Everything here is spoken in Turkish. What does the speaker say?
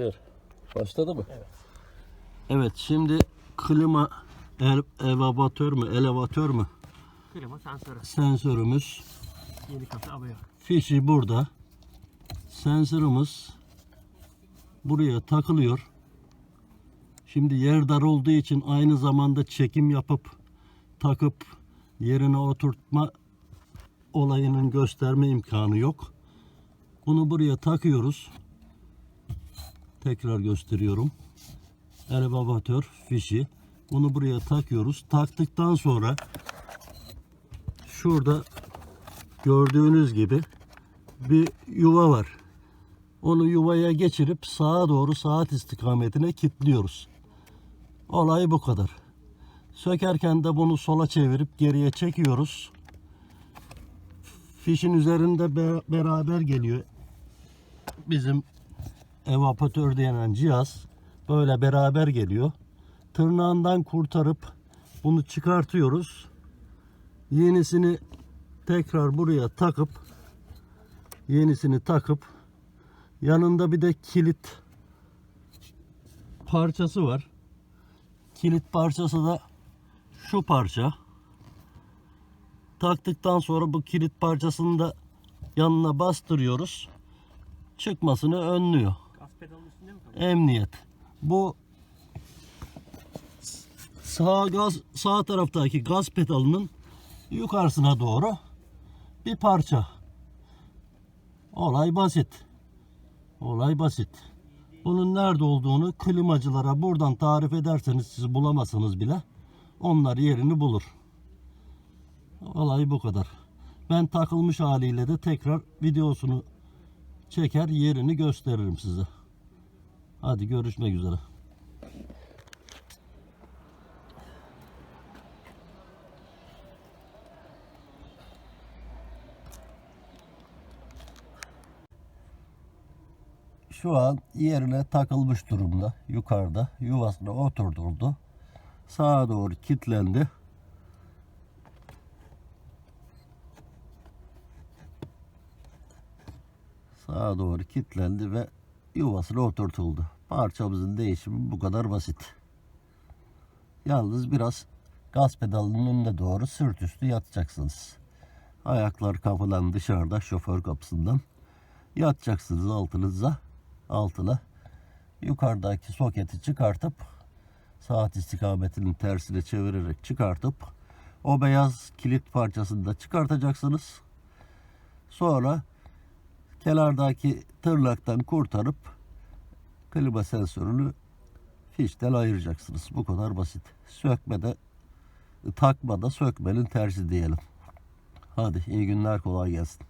Bir. Başladı mı? Evet. Evet şimdi klima el, evavatör mü elevatör mü Klima sensörü. sensörümüz Yeni kasa alıyor. fişi burada. Sensörümüz buraya takılıyor. Şimdi yer dar olduğu için aynı zamanda çekim yapıp takıp yerine oturtma olayının gösterme imkanı yok. Bunu buraya takıyoruz. Tekrar gösteriyorum. Elevatör fişi. Bunu buraya takıyoruz. Taktıktan sonra şurada gördüğünüz gibi bir yuva var. Onu yuvaya geçirip sağa doğru saat istikametine kilitliyoruz. Olay bu kadar. Sökerken de bunu sola çevirip geriye çekiyoruz. Fişin üzerinde be- beraber geliyor. Bizim evapatör denen cihaz böyle beraber geliyor. Tırnağından kurtarıp bunu çıkartıyoruz. Yenisini tekrar buraya takıp yenisini takıp yanında bir de kilit parçası var. Kilit parçası da şu parça. Taktıktan sonra bu kilit parçasını da yanına bastırıyoruz. Çıkmasını önlüyor. Gaz pedalının üstünde mi kalıyor? Emniyet. Bu sağ gaz sağ taraftaki gaz pedalının yukarısına doğru bir parça. Olay basit. Olay basit. Bunun nerede olduğunu klimacılara buradan tarif ederseniz siz bulamazsınız bile. Onlar yerini bulur. Olay bu kadar. Ben takılmış haliyle de tekrar videosunu çeker yerini gösteririm size. Hadi görüşmek üzere. Şu an yerine takılmış durumda. Yukarıda yuvasına oturtuldu. Sağa doğru kilitlendi. Sağa doğru kilitlendi ve yuvasına oturtuldu. Parçamızın değişimi bu kadar basit. Yalnız biraz gaz pedalının önüne doğru sırt üstü yatacaksınız. Ayaklar kapıdan dışarıda şoför kapısından yatacaksınız altınıza altına. Yukarıdaki soketi çıkartıp saat istikametinin tersine çevirerek çıkartıp o beyaz kilit parçasını da çıkartacaksınız. Sonra kenardaki tırnaktan kurtarıp klima sensörünü fişten ayıracaksınız. Bu kadar basit. Sökmede, takmada sökmenin tersi diyelim. Hadi iyi günler kolay gelsin.